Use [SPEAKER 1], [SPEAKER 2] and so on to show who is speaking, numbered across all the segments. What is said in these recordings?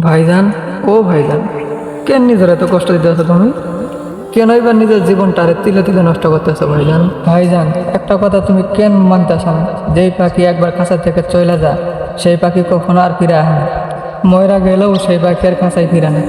[SPEAKER 1] ভাইজান, ও ভাইজান, কেন নিজের এত কষ্ট দিতে দিতেছ তুমি? কেন এবার নিজের জীবনটা জীবনটারে তিলে তিলে নষ্ট করতে আসো ভাইজান? ভাইজান, একটা কথা তুমি কেন মানতেছ না? যেই পাখি একবার কাঁচা থেকে চলে যা সেই পাখি কখনো আর ফিরে আসে না। ময়রা গেলেও সেই পাখি আর কাঁচাই ফিরে না।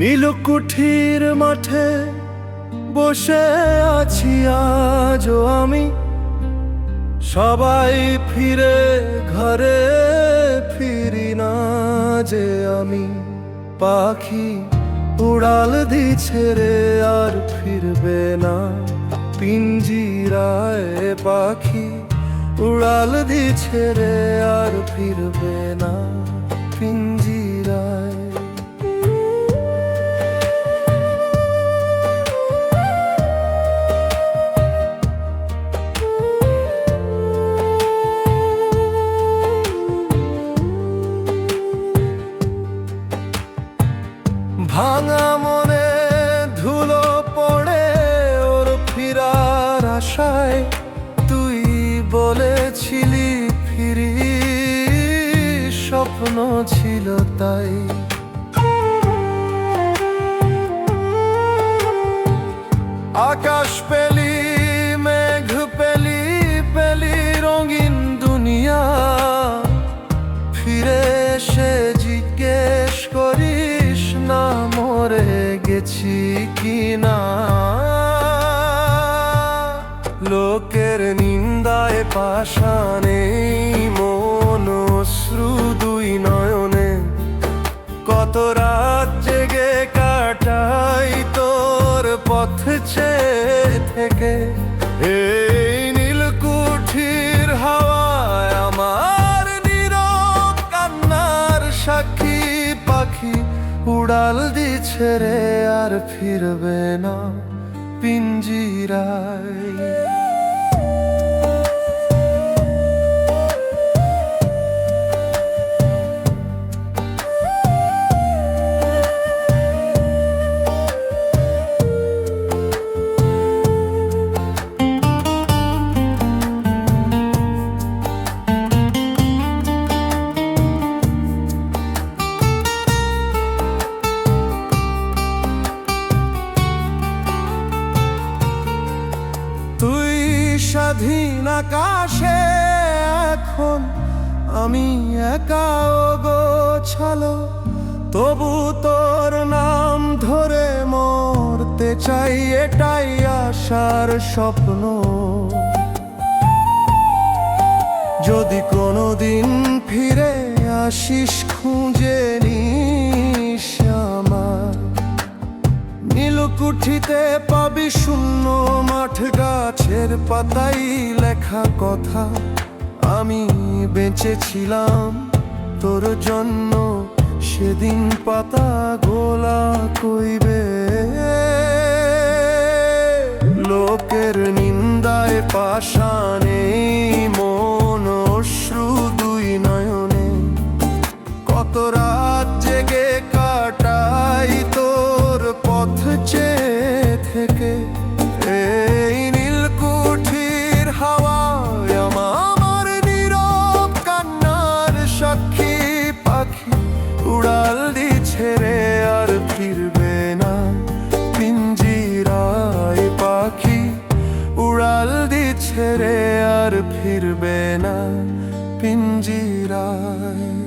[SPEAKER 2] নীলকুঠির মাঠে বসে আছি আজও আমি। সবাই ফিরে, ঘরে ফিরি না যে আমি। পাখি উড়াল দিছে রে, আর ফিরবে না। পিঞ্জিরায় পাখি উড়াল দিছে রে, আর ফিরবে না। পিঞ্জিরায় স্বপ্ন ছিল তাই। আকাশ পেলি, মেঘ পেলি পেলি রঙিন দুনিয়া। ফিরে এসে জিজ্ঞেস করিস না, মরে গেছি কি না? লোকের নিন্দায় পাশানে কত রাত জেগে কাটাই তোর পথ থেকে। এই নীলকুঠির হাওয়ায় আমার নীরব কান্নার সাক্ষী পাখি উড়াল দিছে রে, আর ফিরবে না পিঞ্জিরায়। স্বাধীন আকাশে এখন আমি একা গোছালো তবু তোর নাম ধরে মরতে চাই, এটাই আশার স্বপ্ন। যদি কোনোদিন ফিরে আসিস, খুঁজে নিস নীলকুঠিতে পাবি শূন্য মাঠ গাছের পাতাই লেখা কথা। আমি বেঁচেছিলাম, তোর জন্য সেদিন পাতা গোলা কইবে। লোকের নিচে থেকে এই কান্নার পাখি আর ফিরবে না পিঞ্জিরায় পাখি। আর ফিরবে না পিঞ্জিরায়।